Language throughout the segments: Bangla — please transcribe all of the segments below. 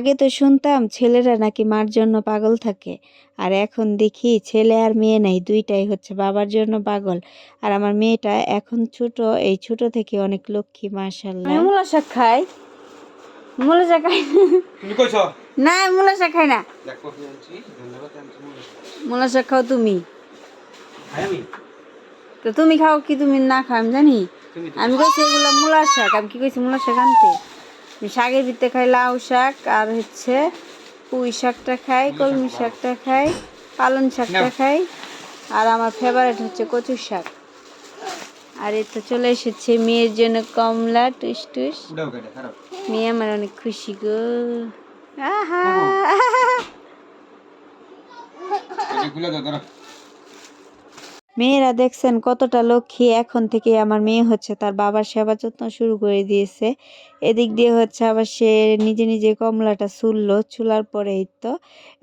আগে তো শুনতাম ছেলেরা নাকি মার জন্য পাগল থাকে। আর এখন দেখি ছেলে আর মেয়ে নাই দুইটাই হচ্ছে বাবার জন্য পাগল। আর আমার মেয়েটা এখন ছোট এই ছোট থেকে অনেক লক্ষ্মী মাশাল্লাহ মূলা শাক খাই। মূলা শাক খাই। না মূলা শাক খাই না। মূলা শাক খাও তুমি। তো তুমি খাও কি তুমি না খাও আমি জানি। আমি কইছি এগুলো মূলার শাক আমি কি কইছি মূলার শাক আনতে? শাকের ভিতরে খাই লাউ শাক আর হচ্ছে পুঁই শাকটা খাই কলমি শাকটা খাই পালং শাকটা খাই আর আমার ফেভারিট হচ্ছে কচু শাক। আর এই তো চলে এসেছে মেয়ের জন্য কমলা টুস টুস মেয়ে আমার অনেক খুশি গো। আহা! মেয়েরা দেখছেন কতটা লক্ষ্মী এখন থেকে আমার মেয়ে হচ্ছে, তার বাবার সেবা যত্ন শুরু করে দিয়েছে। এদিক দিয়ে হচ্ছে আবার সে নিজে নিজে কমলাটা চুললো চুলার পরে এই তো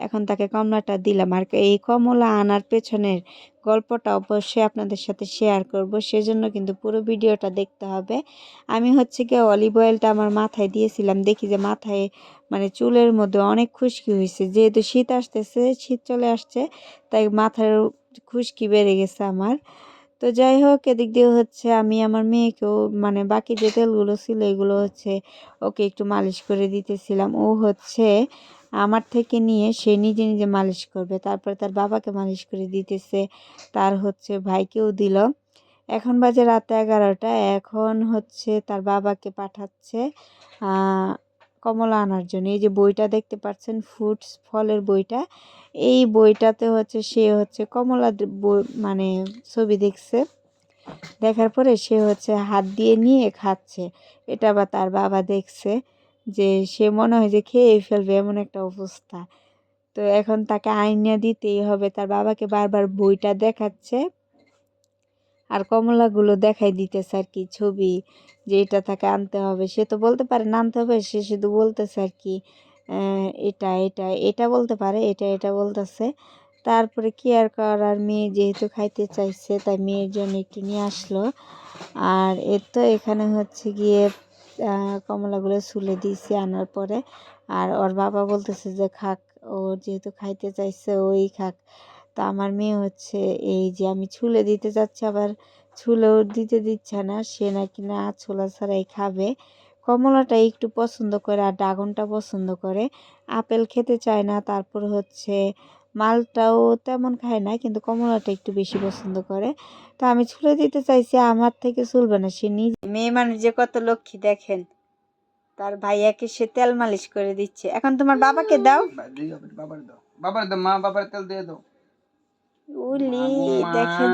এখন তাকে কমলাটা দিলাম। আর এই কমলা আনার পেছনের গল্পটা অবশ্যই আপনাদের সাথে শেয়ার করব, সেজন্য কিন্তু পুরো ভিডিওটা দেখতে হবে। আমি হচ্ছে কি অলিভ অয়েলটা আমার মাথায় দিয়েছিলাম, দেখি যে মাথায় মানে চুলের মধ্যে অনেক খুশকি হয়েছে। যেহেতু শীত আসতেছে, শীত চলে আসছে, তাই মাথার খুশকি বেড়ে গেছে আমার। তো যাই হোক, এদিক দিয়ে হচ্ছে আমি আমার মেয়েকেও মানে বাকি যে তেলগুলো ছিল, এগুলো হচ্ছে ওকে একটু মালিশ করে দিতেছিলাম। ও হচ্ছে আমার থেকে নিয়ে সে নিজে নিজে মালিশ করবে। তারপরে তার বাবাকে মালিশ করে দিতেছে, তার হচ্ছে ভাইকেও দিল। এখন বাজে রাত এগারোটা, এখন হচ্ছে তার বাবাকে পাঠাচ্ছে কমলা আনার জন্য। এই যে বইটা দেখতে পাচ্ছেন, ফ্রুটস, ফলের বইটা, এই বইটাতে হচ্ছে সে হচ্ছে কমলা মানে ছবি দেখছে। দেখার পরে সে হচ্ছে হাত দিয়ে নিয়ে খাচ্ছে। এটা বা তার বাবা দেখছে যে সে মনে হয় যে খেয়ে ফেলবে এমন একটা অবস্থা। তো এখন তাকে আইনা দিতেই হবে। তার বাবাকে বারবার বইটা দেখাচ্ছে। আর কমলাগুলো দেখাই দিতেছে আর কি ছবি যে এটা তাকে আনতে হবে। সে তো বলতে পারে না আনতে হবে, সে শুধু বলতেছে আর কি এটা এটা এটা বলতে পারে, এটা এটা বলতেছে। তারপরে কি আর করার মেয়ে যেহেতু খাইতে চাইছে, তাই মেয়ের জন্য একটু নিয়ে আসলো। আর এর তো এখানে হচ্ছে গিয়ে কমলাগুলো ছুলে দিয়েছি আনার পরে। আর ওর বাবা বলতেছে যে, খাক, ও যেহেতু খাইতে চাইছে, ওই খাক। তা আমার মেয়ে হচ্ছে, এই যে আমি ছুলে দিতে যাচ্ছি, আবার ছুলেও দিতে দিচ্ছে না, সে নাকি না ছোলা ছাড়াই খাবে। কমলাটা একটু পছন্দ করে আর ড্রাগনটা পছন্দ করে। আপেল খেতে চায় না, তারপর হচ্ছে মালটাও তেমন খায় না, কিন্তু কমলাটা একটু বেশি পছন্দ করে। তো আমি ছুলে দিতে চাইছি, আমার থেকে চলবে না, সে নিজে মেয়ে মানুষ যে কত লক্ষ্মী দেখেন, তার ভাইয়াকে সে তেল মালিশ করে দিচ্ছে। এখন তোমার বাবাকে দাও, বাবার দাও বাবার দাও, মা বাবার তেল দিয়ে দাও। উলি দেখেন।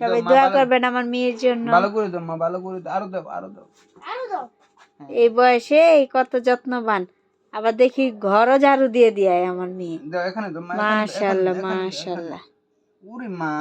সবাই দোয়া করবেন আমার মেয়ের জন্য। ভালো করে দাও মা ভালো করে দাও। আরও দাও আরও দাও। আরও দাও। এই বয়সে এই কত যত্নবান। আবার দেখি ঘরও ঝাড়ু দিয়ে দিয়ে আমার মেয়ে। দাও এখানে দাও মা এখানে দাও, মাশাল্লাহ দাও, এখানে দাও, এখানে দাও। মাশাল্লাহ। উরে মা।